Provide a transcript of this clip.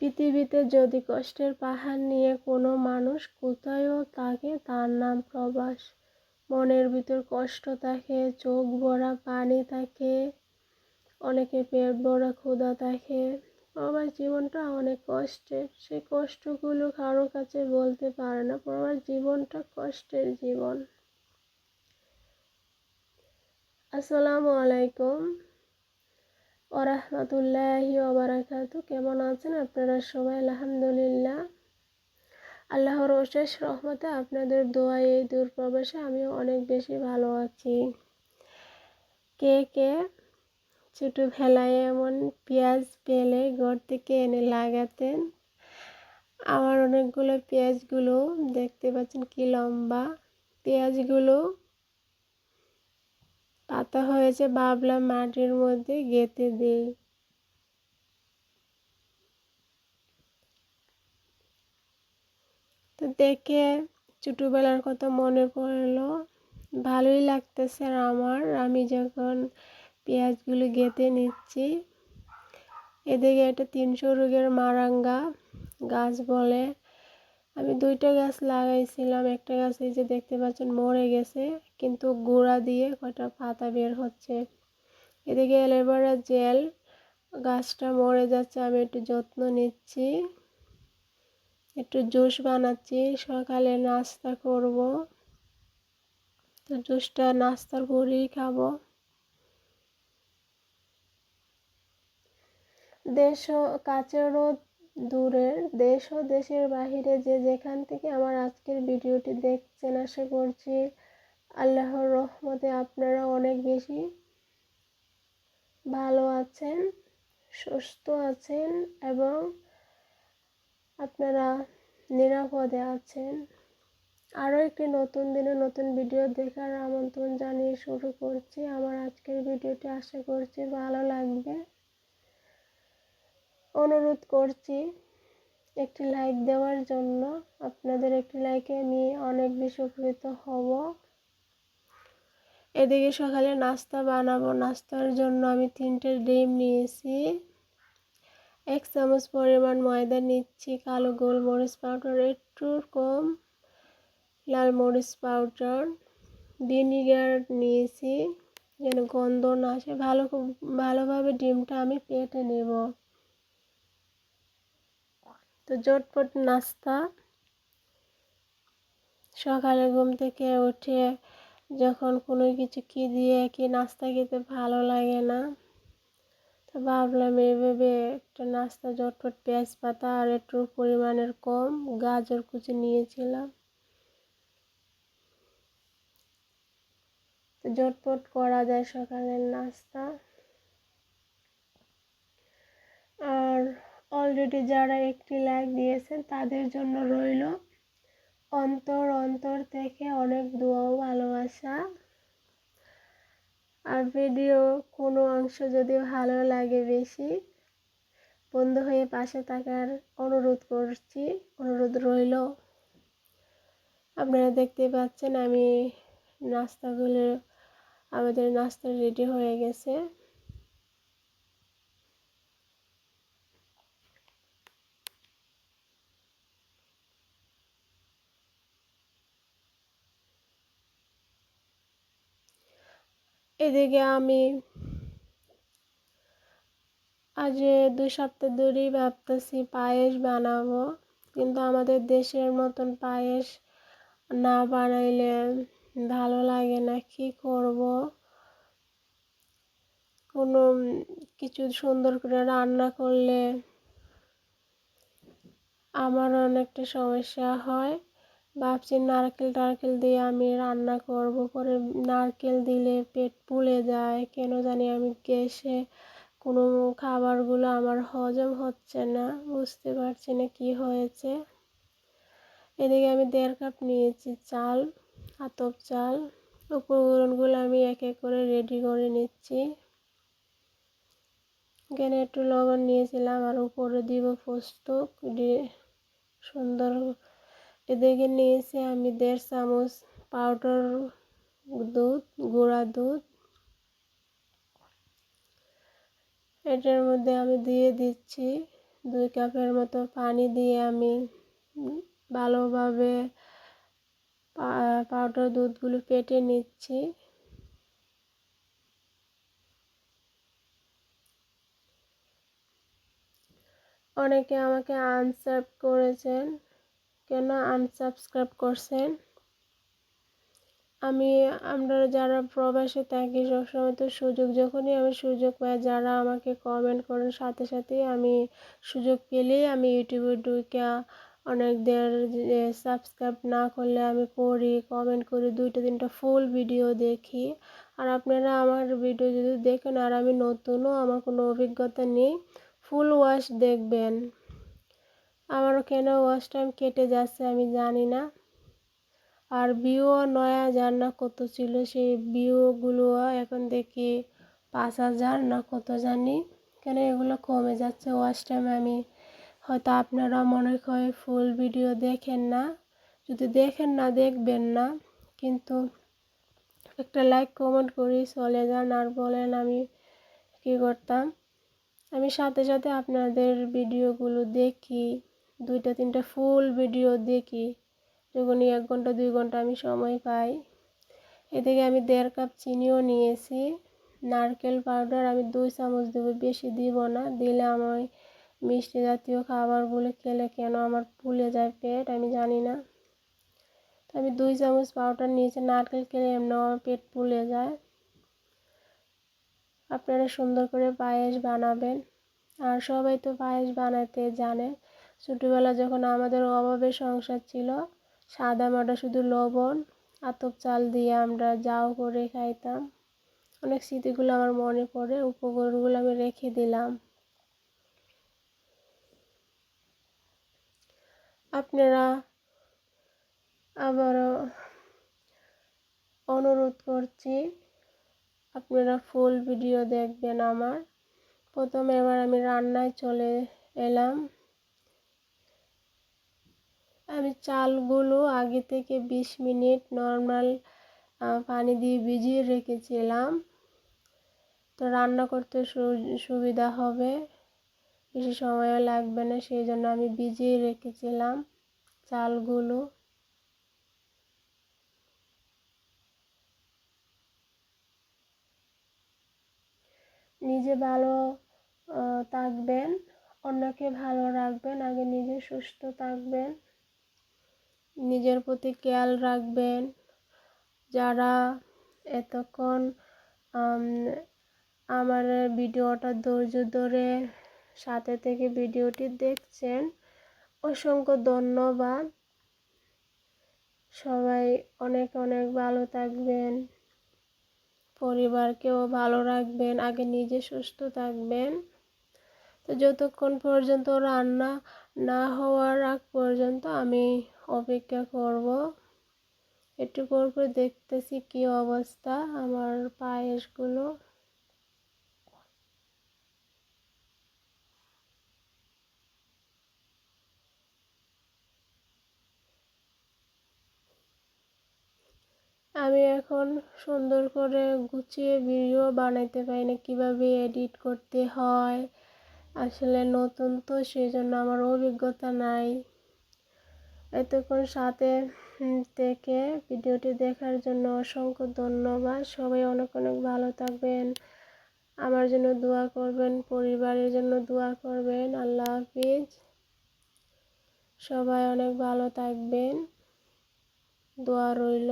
পৃথিবীতে যদি কষ্টের পাহাড় নিয়ে কোনো মানুষ কোথায়ও থাকে, তার নাম প্রবাস। মনের ভিতর কষ্ট থাকে, চোখ ভরা পানি থাকে, অনেকে পেট ভরা ক্ষুধা থাকে। প্রবাস জীবনটা অনেক কষ্টের। সেই কষ্টগুলো কারোর কাছে বলতে পারে না। প্রবাস জীবনটা কষ্টের জীবন। আসসালামু আলাইকুম। ওরহমতুল্লাহি ওবরাকাতু কেমন আছেন আপনারা সবাই? আলহামদুলিল্লাহ। আল্লাহর অশেষ রহমতে আপনাদের দোয়া এই দূরপ্রবাসে আমিও অনেক বেশি ভালো আছি। কে কে? ছোটোবেলায় এমন পেঁয়াজ পেলে ঘর থেকে এনে লাগাতেন। আমার অনেকগুলো পেঁয়াজগুলো দেখতে পাচ্ছেন কি লম্বা। পেঁয়াজগুলো পাতা হয়েছে ভাবলাম মাটির মধ্যে গেঁথে দিই। তো দেখে ছোটোবেলার কথা মনে পড়ল, ভালোই লাগতেছে আমার। আমি যখন পেঁয়াজগুলো গেঁথে নিচ্ছি, এদিকে একটা তিনশো রোগের মারাঙ্গা গাছ বলে আমি দুইটা গাছ লাগাইছিলাম। একটা গাছ এই যে দেখতে পাচ্ছেন মরে গেছে, কিন্তু গোড়া দিয়ে কটা পাতা বের হচ্ছে। এদিকে অ্যালোভেরা জেল, গাছটা মরে যাচ্ছে, আমি একটু যত্ন নিচ্ছি। একটু জুস বানাচ্ছি, সকালে নাস্তা করব। তো জুসটা নাস্তার পরেই খাব। দেশ কাছেরও দূরের দেশ ও দেশের বাহিরে যে যেখান থেকে আমার আজকের ভিডিওটি দেখছেন, আশা করছি আল্লাহর রহমতে আপনারা অনেক বেশি ভালো আছেন, সুস্থ আছেন এবং আপনারা নিরাপদে আছেন। আরও একটি নতুন দিনে নতুন ভিডিও দেখার আমন্ত্রণ জানিয়ে শুরু করছি। আমার আজকের ভিডিওটি আশা করছি ভালো লাগবে। অনুরোধ করছি একটি লাইক দেওয়ার জন্য। আপনাদের একটি লাইকে আমি অনেক বেশি উপকৃত হব। এদিকে সকালে নাস্তা বানাবো। নাস্তার জন্য আমি তিনটে ডিম নিয়েছি। এক চামচ পরিমাণ ময়দা নিচ্ছি, কালো গোলমরিচ পাউডার, একটু কম লাল মরিচ পাউডার, ভিনিগার নিয়েছি, যেন গন্ধ না আসে। ভালো খুব, ভালোভাবে ডিমটা আমি পেটে নেব। তো জটপট নাস্তা। সকালে ঘুম থেকে উঠে যখন কোনো কিছু কি দিয়ে, কি নাস্তা খেতে ভালো লাগে না, তো ভাবলাম এইভাবে একটা নাস্তা জটপট পেঁয়াজ পাতা আর একটু পরিমাণের কম গাজর কুচি নিয়েছিলাম। তো জটপট করা যায় সকালের নাস্তা। আর অলরেডি যারা একটি লাইক দিয়েছেন, তাদের জন্য রইল অন্তর অন্তর থেকে অনেক দোয়া ভালোবাসা। আর ভিডিও কোনো অংশ যদি ভালো লাগে বেশি, বন্ধু হয়ে পাশে থাকার অনুরোধ করছি, অনুরোধ রইল। আপনারা দেখতে পাচ্ছেন আমি নাস্তাগুলো, আমাদের নাস্তা রেডি হয়ে গেছে। এদিকে আমি আজ দুই সপ্তাহ ধরেই ভাবতেছি পায়েস বানাবো, কিন্তু আমাদের দেশের মতন পায়েস না বানাইলে ভালো লাগে না, কি করব? কোনো কিছু সুন্দর করে রান্না করলে আমার অনেকটা সমস্যা হয়। ভাবছি নারকেল টারকেল দিয়ে আমি রান্না করব। পরে নারকেল দিলে পেট পুড়ে যায়। কেন জানি আমি গ্যাসে কোনো খাবারগুলো আমার হজম হচ্ছে না। বুঝতে পারছি না কি হয়েছে। এদিকে আমি দেড় কাপ নিয়েছি চাল, আতপ চাল। উপকরণগুলো আমি এক এক করে রেডি করে নিচ্ছি। এখানে একটু লবণ নিয়েছিলাম আর উপরে দিব পোস্ত সুন্দর এদিকে নিয়েছি আমি দেড় চামচ পাউডার দুধ, গুঁড়া দুধ। এটার মধ্যে আমি দিয়ে দিচ্ছি দুই কাপের মতো পানি দিয়ে আমি ভালোভাবে পাউডার দুধগুলো পেটে নিচ্ছি। অনেকে আমাকে আনসাব করেছেন। কেন আনসাবস্ক্রাইব করছেন? আমি, আমরা যারা প্রবাসে থাকি সবসময় তো সুযোগ যখনই আমি সুযোগ পাই, যারা আমাকে কমেন্ট করেন সাথে সাথে আমি সুযোগ পেলেই আমি ইউটিউবে ঢুকে অনেকদের সাবস্ক্রাইব না করলে আমি পড়ি কমেন্ট করি, দুইটা তিনটা ফুল ভিডিও দেখি। আর আপনারা আমার ভিডিও যদি দেখেন আর আমি নতুনও, আমার কোনো অভিজ্ঞতা নেই ফুল ওয়াশ দেখবেন। আমারও কেন ওয়াশ টাইম কেটে যাচ্ছে আমি জানি না। আর ভিউও নয়া যার না কত ছিল, সেই ভিউগুলো এখন দেখি পাঁচ হাজার না কত জানি। কেন এগুলো কমে যাচ্ছে ওয়াশ টাইম আমি, হয়তো আপনারা মনে হয় ফুল ভিডিও দেখেন না। যদি দেখেন না, দেখবেন না। কিন্তু একটা লাইক কমেন্ট করি চলে যান আর বলেন আমি কী করতাম। আমি সাথে সাথে আপনাদের ভিডিওগুলো দেখি। দুইটা, তিনটা ফুল ভিডিও দেখি। যখনই এক ঘণ্টা, দুই ঘণ্টা আমি সময় পাই। এদিকে আমি দেড় কাপ চিনিও নিয়েছি। নারকেল পাউডার আমি দুই চামচ দেবো, বেশি দিব না। দিলে আমার মিষ্টি জাতীয় খাবারগুলো খেলে কেন আমার ফুলে যায় পেট, আমি জানি না। তো আমি দুই চামচ পাউডার নিয়েছি। নারকেল খেলে এমনি আমার পেট ফুলে যায়। আপনারা সুন্দর করে পায়েস বানাবেন। আর সবাই তো পায়েস বানাতে জানে। ছোটোবেলা যখন আমাদের অভাবে সংসার ছিল, সাদা মাটা শুধু লবণ, আতপ চাল দিয়ে আমরা যাও করে খাইতাম। অনেক স্মৃতিগুলো আমার মনে পড়ে, উপকরণগুলো আমি রেখে দিলাম। আপনারা আবারও অনুরোধ করছি, আপনারা ফুল ভিডিও দেখবেন আমার। প্রথমে এবার আমি রান্নায় চলে এলাম। আমি চালগুলো আগে থেকে বিশ মিনিট নর্মাল পানি দিয়ে ভিজিয়ে রেখেছিলাম। তো রান্না করতে সুবিধা হবে, বেশি সময়ও লাগবে না, সেই জন্য আমি ভিজিয়ে রেখেছিলাম চালগুলো। নিজে ভালো থাকবেন, অন্যকে ভালো রাখবেন, আগে নিজে সুস্থ থাকবেন। নিজের প্রতি খেয়াল রাখবেন। যারা এতক্ষণ আমার ভিডিওটা ধৈর্য ধরে সাথে থেকে ভিডিওটি দেখছেন, অসংখ্য ধন্যবাদ। সবাই অনেক অনেক ভালো থাকবেন। পরিবারকেও ভালো রাখবেন, আগে নিজে সুস্থ থাকবেন। তো যতক্ষণ পর্যন্ত রান্না না হওয়ার আগ পর্যন্ত আমি অপেক্ষা করব। একটু পর দেখতেছি কি অবস্থা আমার পায়েসগুলো। আমি এখন সুন্দর করে গুছিয়ে ভিডিও বানাইতে পারি না, কীভাবে এডিট করতে হয়। আসলে নতুন তো সেই জন্য আমার অভিজ্ঞতা নাই। এতক্ষণ সাথে থেকে ভিডিওটি দেখার জন্য অসংখ্য ধন্যবাদ। সবাই অনেক অনেক ভালো থাকবেন। আমার জন্য দোয়া করবেন, পরিবারের জন্য দোয়া করবেন। আল্লাহ হাফিজ। সবাই অনেক ভালো থাকবেন। দোয়া রইল।